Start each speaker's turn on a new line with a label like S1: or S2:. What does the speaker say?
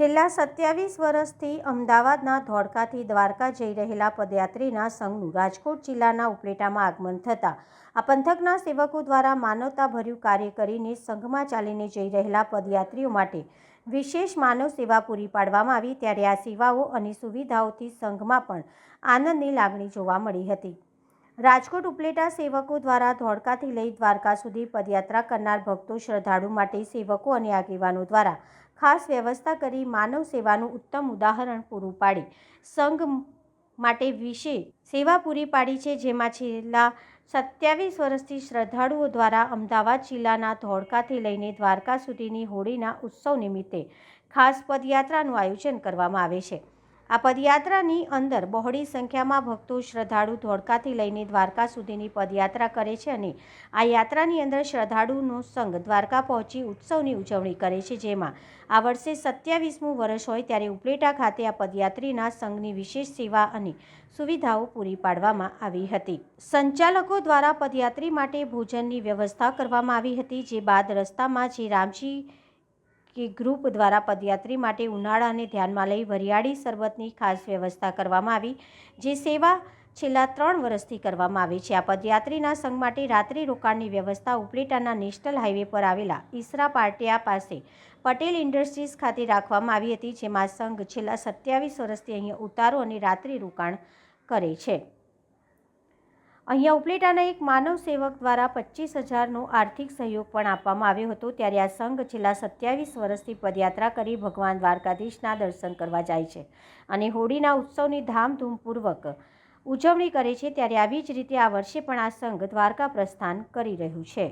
S1: છેલ્લા સત્યાવીસ વર્ષથી અમદાવાદના ધોળકાથી દ્વારકા જઈ રહેલા પદયાત્રીના સંઘનું રાજકોટ જિલ્લાના ઉપલેટામાં આગમન થતાં આ પંથકના સેવકો દ્વારા માનવતાભર્યું કાર્ય કરીને સંઘમાં ચાલીને જઈ રહેલા પદયાત્રીઓ માટે વિશેષ માનવ સેવા પૂરી પાડવામાં આવી. ત્યારે આ સેવાઓ અને સુવિધાઓથી સંઘમાં પણ આનંદની લાગણી જોવા મળી હતી. રાજકોટ ઉપલેટા સેવકો દ્વારા ધોળકાથી લઈ દ્વારકા સુધી પદયાત્રા કરનાર ભક્તો શ્રદ્ધાળુ માટે સેવકો અને આગેવાનો દ્વારા ખાસ વ્યવસ્થા કરી માનવ સેવાનું ઉત્તમ ઉદાહરણ પૂરું પાડી. સંઘ માટે વિશે સેવા પૂરી પાડી છે, જેમાં છેલ્લા સત્યાવીસ વર્ષથી શ્રદ્ધાળુઓ દ્વારા અમદાવાદ જિલ્લાના ધોળકાથી લઈને દ્વારકા સુધીની હોળીના ઉત્સવ નિમિત્તે ખાસ પદયાત્રાનું આયોજન કરવામાં આવે છે. આ પદયાત્રાની અંદર બહોળી સંખ્યામાં ભક્તો શ્રદ્ધાળુ ધોળકાથી લઈને દ્વારકા સુધીની પદયાત્રા કરે છે અને આ યાત્રાની અંદર શ્રદ્ધાળુનો સંઘ દ્વારકા પહોંચી ઉત્સવની ઉજવણી કરે છે. જેમાં આ વર્ષે સત્યાવીસમું વર્ષ હોય ત્યારે ઉપલેટા ખાતે આ પદયાત્રીના સંઘની વિશેષ સેવા અને સુવિધાઓ પૂરી પાડવામાં આવી હતી. સંચાલકો દ્વારા પદયાત્રી માટે ભોજનની વ્યવસ્થા કરવામાં આવી હતી, જે બાદ રસ્તામાં જે રામજી કે ગ્રુપ દ્વારા પદયાત્રી માટે ઉનાળાને ધ્યાનમાં લઈ વરિયાળી શરબતની ખાસ વ્યવસ્થા કરવામાં આવી, જે સેવા છેલ્લા ત્રણ વર્ષથી કરવામાં આવી છે. આ પદયાત્રીના સંઘ માટે રાત્રિ રોકાણની વ્યવસ્થા ઉપલેટાના નેશનલ હાઈવે પર આવેલા ઈસરા પાટિયા પાસે પટેલ ઇન્ડસ્ટ્રીઝ ખાતે રાખવામાં આવી હતી, જેમાં સંઘ છેલ્લા સત્યાવીસ વર્ષથી અહીંયા ઉતારો અને રાત્રિ રોકાણ કરે છે. અહીંયા ઉપલેટાના એક માનવ સેવક દ્વારા પચીસ હજારનો આર્થિક સહયોગ પણ આપવામાં આવ્યો હતો. ત્યારે આ સંઘ છેલ્લા સત્યાવીસ વર્ષથી પદયાત્રા કરી ભગવાન દ્વારકાધીશના દર્શન કરવા જાય છે અને હોળીના ઉત્સવની ધામધૂમપૂર્વક ઉજવણી કરે છે. ત્યારે આવી જ રીતે આ વર્ષે પણ આ સંઘ દ્વારકા પ્રસ્થાન કરી રહ્યું છે.